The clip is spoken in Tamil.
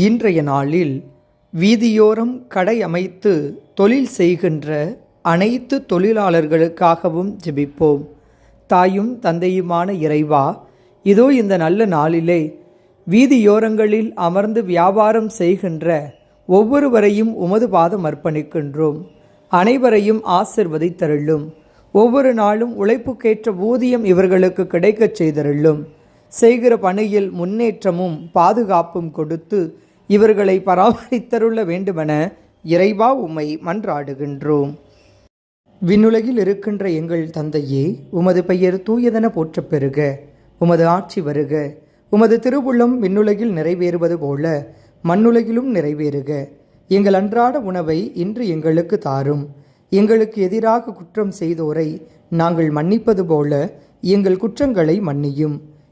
இன்றைய நாளில் வீதியோரம் கடை அமைத்து தொழில் செய்கின்ற அனைத்து தொழிலாளர்களுக்காகவும் ஜெபிப்போம். தாயும் தந்தையுமான இறைவா இதோ இந்த நல்ல நாளிலே வீதியோரங்களில் அமர்ந்து வியாபாரம் செய்கின்ற ஒவ்வொருவரையும் உமது பாதம் அர்ப்பணிக்கின்றோம். அனைவரையும் ஆசிர்வதித்தருளும். ஒவ்வொரு நாளும் உழைப்புக்கேற்ற ஊதியம் இவர்களுக்கு கிடைக்கச் செய்தருளும். செய்கிற பணியில் முன்னேற்றமும் பாதுகாப்பும் கொடுத்து இவர்களை பராமரித்தருள்ள வேண்டுமென இறைவா உம்மை மன்றாடுகின்றோம். விண்ணுலகில் இருக்கின்ற எங்கள் தந்தையே உமது பெயர் தூயதென போற்றப் பெறுக உமது ஆட்சி வருக. உமது திருவுள்ளம் விண்ணுலகில் நிறைவேறுவது போல மண்ணுலகிலும் நிறைவேறுக. எங்கள் அன்றாட உணவை இன்று எங்களுக்கு தாரும். எங்களுக்கு எதிராக குற்றம் செய்தோரை நாங்கள் மன்னிப்பது போல எங்கள் குற்றங்களை மன்னியும்.